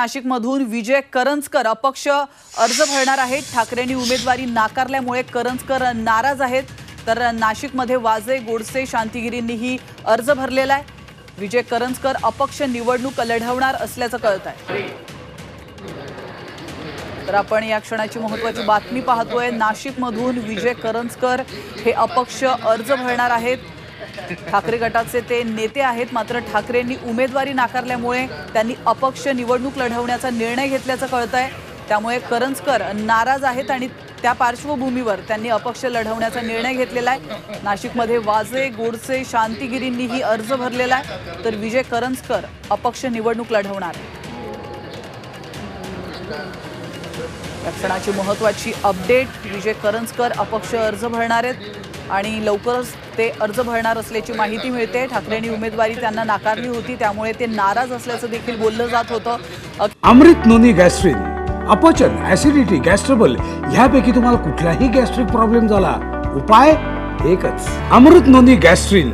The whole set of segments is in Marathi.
नाशिकमधून विजय करंजकर अपक्ष अर्ज भरणार आहेत. ठाकरेंनी उमेदवारी नाकारल्यामुळे करंजकर नाराज आहेत. तर नाशिकमध्ये वाजे गोडसे शांतिगिरींनीही अर्ज भरलेला आहे. विजय करंजकर अपक्ष निवडणूक लढवणार असल्याचं कळत आहे. तर आपण या क्षणाची महत्वाची बातमी पाहतोय. नाशिकमधून विजय करंजकर हे अपक्ष अर्ज भरणार आहेत. ठाकरे गटाचे ते नेते आहेत मात्र ठाकरेंनी उमेदवारी नाकारल्यामुळे त्यांनी अपक्ष निवडणूक लढवण्याचा निर्णय घेतल्याचं कळत आहे त्यामुळे करंजकर नाराज आहेत आणि त्या पार्श्वभूमीवर त्यांनी अपक्ष लढवण्याचा निर्णय घेतलेला आहे. नाशिकमध्ये वाजे गोडसे शांतिगिरींनीही अर्ज भरलेला आहे. तर विजय करंजकर अपक्ष निवडणूक लढवणार आहे या क्षणाची महत्वाची अपडेट विजय करंजकर अपक्ष अर्ज भरणार आहेत. आणि लवकरच ते अर्ज भरणार असल्याची माहिती मिळते. ठाकरेंनी उमेदवारी त्यांना नाकारली होती त्यामुळे ते नाराज असल्याचं देखील बोललं जात होतं. अमृत नोनी गॅस्ट्रिन अपचन ऍसिडिटी गॅस्ट्रबल ह्यापैकी तुम्हाला कुठलाही गॅस्ट्रिक प्रॉब्लेम झाला उपाय एकच अमृत नोनी गॅस्ट्रिन.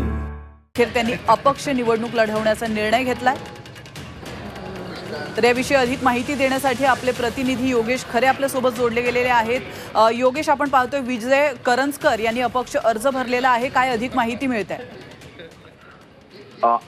अखेर त्यांनी अपक्ष निवडणूक लढवण्याचा निर्णय घेतलाय. तर याविषयी अधिक माहिती देण्यासाठी आपले प्रतिनिधी योगेश खरे आपल्यासोबत जोडले गेलेले आहेत. योगेश आपण पाहतोय विजय करंजकर यांनी अपक्ष अर्ज भरलेला आहे. काय अधिक माहिती मिळते आहे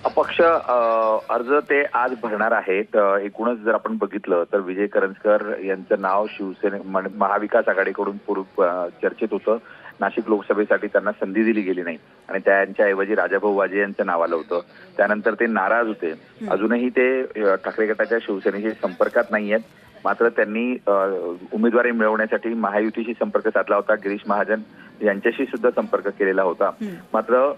अपक्ष अर्ज ते आज भरणार आहेत. एकूणच जर आपण बघितलं तर विजय करंजकर यांचं नाव शिवसेने महाविकास आघाडीकडून पूर्व चर्चेत होतं. नाशिक लोकसभेसाठी त्यांना संधी दिली गेली नाही. आणि त्यांच्याऐवजी राजाभाऊ वाजे यांचं नाव आलं होतं. त्यानंतर ते नाराज होते. अजूनही ते ठाकरे गटाच्या शिवसेनेशी संपर्कात नाही आहेत. मात्र त्यांनी उमेदवारी मिळवण्यासाठी महायुतीशी संपर्क साधला होता. गिरीश महाजन यांच्याशी सुद्धा संपर्क केलेला होता. मात्र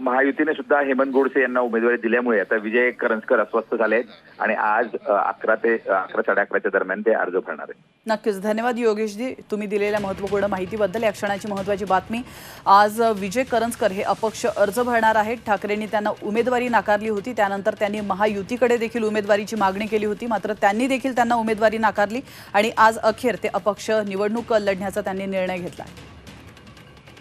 महायुतीने सुद्धा हेमंत गोडसे यांना उमेदवारी दिल्यामुळे आता विजय करंजकर अस्वस्थ झाले आहेत आणि आज अकरा ते अकरा साडे अकराच्या दरम्यान ते अर्ज भरणार आहेत. नक्कीच. धन्यवाद योगेशजी. तुम्ही दिलेल्या महत्त्वपूर्ण माहितीबद्दल या क्षणाची महत्त्वाची बातमी. आज विजय करंजकर हे अपक्ष अर्ज भरणार आहेत. ठाकरेंनी त्यांना उमेदवारी नाकारली होती. त्यानंतर त्यांनी महायुतीकडे देखील उमेदवारीची मागणी केली होती. मात्र त्यांनी देखील त्यांना उमेदवारी नाकारली आणि आज अखेर ते अपक्ष निवडणूक लढण्याचा त्यांनी निर्णय घेतला